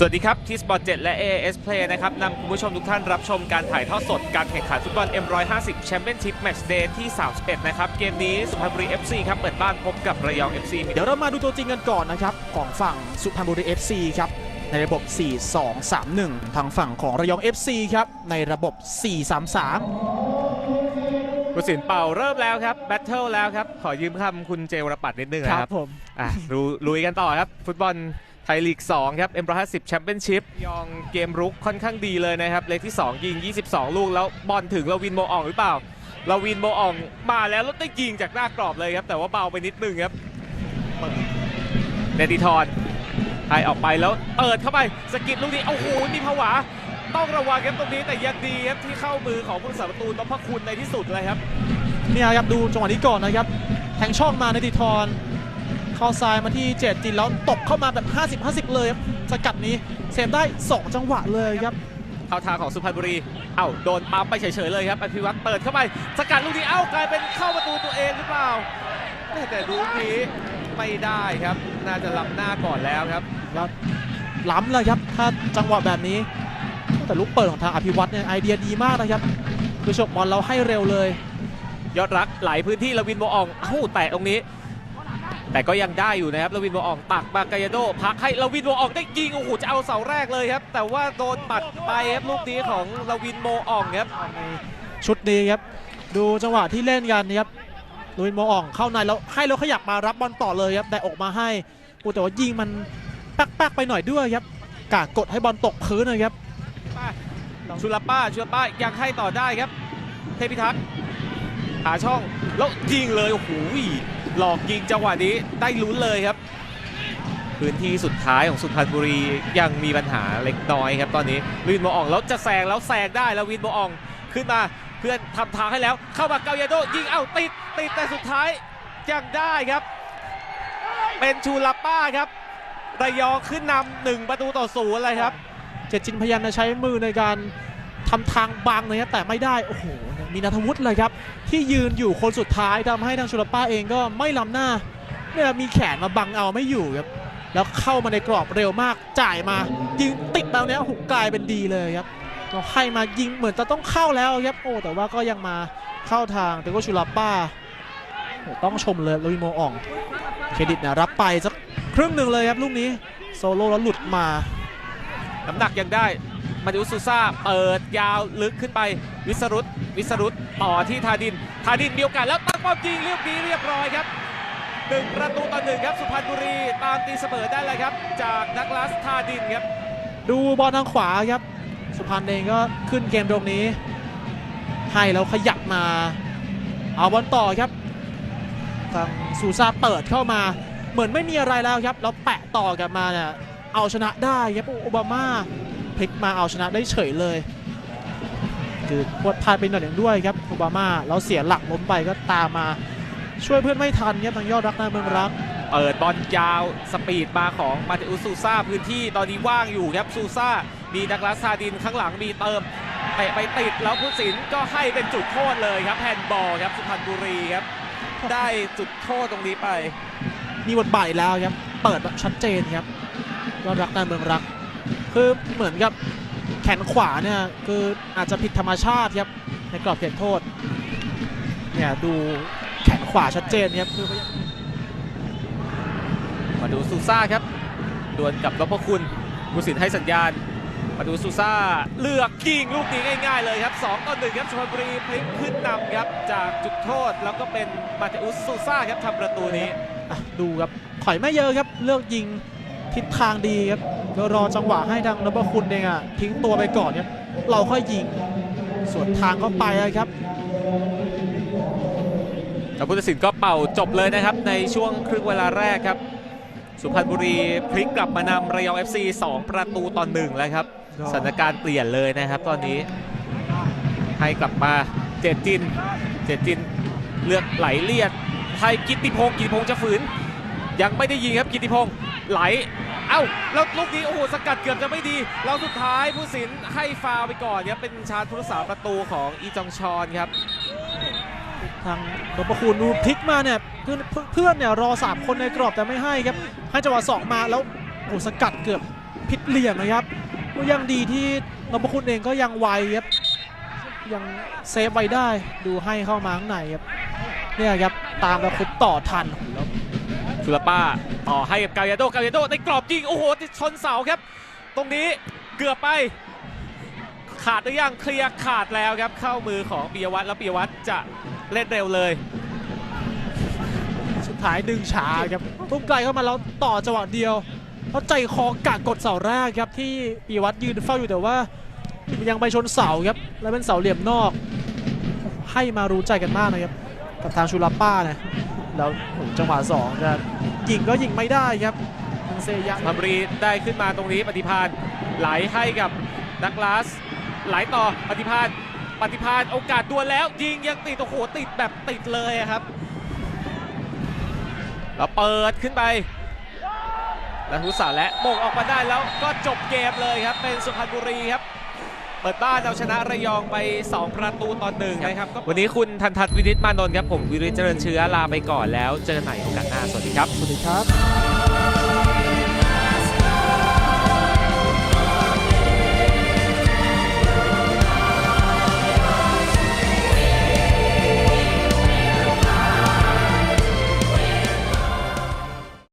สวัสดีครับทีสปอร์ต7และ AS Play นะครับนำคุณผู้ชมทุกท่านรับชมการถ่ายทอดสดการแข่งขันฟุตบอล M150 Championship Match Day ที่ 31 นะครับ เกมนี้สุพรรณบุรี FC ครับ เปิดบ้านพบกับระยอง FC เดี๋ยวเรามาดูตัวจริงกันก่อนนะครับ ของฝั่งสุพรรณบุรี FC ครับ ในระบบ 4-2-3-1 ทางฝั่งของระยอง FC ครับ ในระบบ 4-3-3ผู้สินเป่าเริ่มแล้วครับแบทเทิลแล้วครับขอยืมคำคุณเจวรปัตรนิดนึงคนะรัครับบผมอะลุยลุยกันต่อครับฟุตบอลไทยลีก 2 ครับ M150 Championship ยองเกมรุกค่อนข้างดีเลยนะครับ เลขที่ 2 ยิง 22 ลูก แล้วบอลถึงลาวินโมอองหรือเปล่าลาวินโมอองมาแล้วแล้วได้ยิงจากหน้ากรอบเลยครับ แต่ว่าเบาไปนิดนึงครับเดดิทอนให้ออกไปแล้วเปิดเข้าไปสกิดลูกนี้โอ้โหมีผวา ต้องระวังครับตรงนี้แต่ยังดีครับที่เข้ามือของผู้สาประตูนพคุณในที่สุดเลยครับเนี่ยครับดูจังหวะนี้ก่อนนะครับแทงช่องมาในติทอน เข้าซ้ายมาที่เจตจินแล้วตบเข้ามาแบบ 50-50 เลยครับสกัดนี้เซฟได้ 2 จังหวะเลยครับเข้าทางของสุพรรณบุรี เอ้า โดนปั๊มไปเฉยๆเลยครับอภิวัตเปิดเข้าไป สกัดลูกนี้ เอ้า กลายเป็นเข้าประตูตัวเองหรือเปล่าแม่แต่ลูกนี้ไม่ได้ครับ น่าจะล้ำหน้าก่อนแล้วครับแล้วล้ำเลยครับ ถ้าจังหวะแบบนี้ แต่ลูกเปิดของทางอภิวัตเนี่ยไอเดียดีมากนะครับคือฉกบอลเราให้เร็วเลย ยอดรักไหลพื้นที่ลวินโมอองเอ้า แตะตรงนี้ แต่ก็ยังได้อยู่นะครับลวินโมอองตักมากายาโดพักให้ลวินโมอองได้ยิงโอ้โหจะเอาเสาแรกเลยครับ แต่ว่าโดนปัดไปครับลูกนี้ของลวินโมอองครับชุดนี้ครับดูจังหวะที่เล่นกันนะครับลุยนโมอ่องเข้าในแล้วให้แล้วขยับมารับบอลต่อเลยครับแต่ออกมาให้อูแต่ว่ายิงมันแป๊กๆไปหน่อยด้วยครับกะกดให้บอลตกพื้นนะครับชุลป้าชุลป้ายังให้ต่อได้ครับ เทพิทักษ์หาช่องแล้วยิงเลยโอ้โห หลอกยิงจังหวะนี้ได้ลุ้นเลยครับ พื้นที่สุดท้ายของสุพรรณบุรียังมีปัญหาเล็กน้อยครับตอนนี้วินโมอองแล้วจะแซงแล้วแซงได้แล้ววินโมอองขึ้นมาเพื่อนทำทางให้แล้ว เข้ามาเกาเยโดยิงเอ้าติดติดแต่สุดท้ายยังได้ครับ เป็นชูลาป้าครับระยองขึ้นนำหนึ่งประตูต่อศูนย์เลยครับ เจจินพยายามจะใช้มือในการทำทางบังนะครับแต่ไม่ได้ โอ้โห มีนัทวุฒิเลยครับ ที่ยืนอยู่คนสุดท้ายทำให้ทางชุลป้าเองก็ไม่ล้ำหน้าเนี่ยมีแขนมาบังเอาไม่อยู่ครับแล้วเข้ามาในกรอบเร็วมากจ่ายมายิงติดแล้วเนี่ยหุกกลายเป็นดีเลยครับเราให้มายิงเหมือนจะต้องเข้าแล้วครับโอ้แต่ว่าก็ยังมาเข้าทางเตโกชุลป้าต้องชมเลยลุยโมอ่องเครดิตเนี่ยรับไปสักครึ่งหนึ่งเลยครับลูกนี้โซโล่แล้วหลุดมาน้ำหนักยังได้ มาดิอุสซูซ่าเปิดยาวลึกขึ้นไป วิสรุตวิสรุตต่อที่ทาดิน ทาดินมีโอกาสแล้วตั้งป้อมยิงเรียบดีเรียบร้อยครับหนึ่งประตูต่อหนึ่งครับสุพรรณบุรีตามตีเสมอได้เลยครับ จากนักลาสทาดินครับ ดูบอลทางขวาครับ สุพรรณเองก็ขึ้นเกมตรงนี้ ให้แล้วขยับมา เอาบอลต่อครับทางซูซาเปิดเข้ามาเหมือนไม่มีอะไรแล้วครับแล้วแปะต่อกลับมาเนี่ยเอาชนะได้ครับโอบามา พลิกมาเอาชนะได้เฉยเลยคือพวดพลาดไปหน่อยหนึ่งด้วยครับโอบามาแล้วเสียหลักล้มไปก็ตามมาช่วยเพื่อนไม่ทันครับทางยอดรักนาเมืองรัก เปิดบอลยาวสปีดมาของมาติอุสซูซ่าพื้นที่ตอนนี้ว่างอยู่ครับซูซ่ามีนักลาสทาดินข้างหลังมีเติมเตะไปติดแล้วผู้สินก็ให้เป็นจุดโทษเลยครับแฮนด์บอลครับสุพรรณบุรีครับ ได้จุดโทษตรงนี้ไป มีบทบาทอีกแล้วครับ เปิดแบบชัดเจนครับยอดรักนาเมืองรัก คือเหมือนกับแขนขวาเนี่ยคืออาจจะผิดธรรมชาติครับในกรอบเขตโทษเนี่ยดูแขนขวาชัดเจนครับคือมาดูซูซ่าครับดวลกับนพคุณผู้สินให้สัญญาณ มาดูซูซ่าเลือกยิงลูกนี้ง่ายๆเลยครับ2ต่อ1ครับสุพรรณบุรีพลิกขึ้นนำครับจากจุดโทษแล้วก็เป็นมาเตอุสซูซ่าครับทำประตูนี้อะดูครับถอยไม่เยอะครับเลือกยิง ทิศทางดีครับก็รอจังหวะให้ทางนพคุณเองอะทิ้งตัวไปก่อนครับเราค่อยยิงส่วนทางเข้าไปอะครับแล้วผู้ตัดสินก็เป่าจบเลยนะครับ ในช่วงครึ่งเวลาแรกครับ สุพรรณบุรีพลิกกลับมานำระยอง FC 2 ประตูต่อหนึ่งแล้วครับก็สถานการณ์เปลี่ยนเลยนะครับ ตอนนี้ให้กลับมาเจดจินเจดจินเลือกไหลเลียดให้กิตติพงศ์กิตติพงศ์จะฝืน ยังไม่ได้ยิงครับกิตติพงศ์ ไหล เอ้า แล้วลูกนี้โอ้โหสกัดเกือบจะไม่ดี แล้วสุดท้ายผู้สินให้ฟาวไปก่อนครับเป็นชาร์จผู้รักษาประตูของอีจองชอนครับ ทางนพคุณดูพลิกมาเนี่ยเพื่อนเพื่อนเนี่ยรอ3คนในกรอบแต่ไม่ให้ครับ ให้จังหวะสองมาแล้วโอ้สกัดเกือบผิดเหลี่ยมนะครับก็ยังดีที่นพคุณเองก็ยังไวครับยังเซฟไว้ได้ดูให้เข้ามาข้างในครับเนี่ยครับตามแล้วคุดต่อทันแล้ว ชุลป้าต่อให้กับกาเยโดกาเยโดในกรอบยิง โอ้โหติดชนเสาครับ ตรงนี้เกือบไป ขาดหรือยังเคลียร์ขาดแล้วครับ เข้ามือของปิยวัฒน์แล้วปิยวัฒน์จะเล่นเร็วเลย สุดท้ายดึงช้าครับตุ้มไกลเข้ามาแล้วต่อจังหวะเดียวแล้วใจคอกะกดเสาแรกครับที่ปียวัตรยืนเฝ้าอยู่แต่ว่ายังไปชนเสาครับ แล้วเป็นเสาเหลี่ยมนอก ให้มารู้ใจกันมากนะครับกับทางชูลาป้านะ แล้วจังหวะสองจะยิงก็ยิงไม่ได้ครับทางเซยะมัมรีได้ขึ้นมาตรงนี้ปฏิพานไหลให้กับดักลาสไหลต่อปฏิพานปฏิพานโอกาสดวลแล้ว ยิงยังติดโอ้โหติดแบบติดเลยครับแล้วเปิดขึ้นไปแล้วทุสาและโมงออกมาได้แล้วก็จบเกมเลยครับเป็นสุพรรณบุรีครับ เปิดบ้านเอาชนะระยองไป 2 ประตูต่อหนึ่งนะครับวันนี้คุณทันทัศน์วินิตมานนท์ครับ ผมวิริศเจริญเชื้อลาไปก่อนแล้ว เจอกันใหม่โอกาสหน้า สวัสดีครับ สวัสดีครับ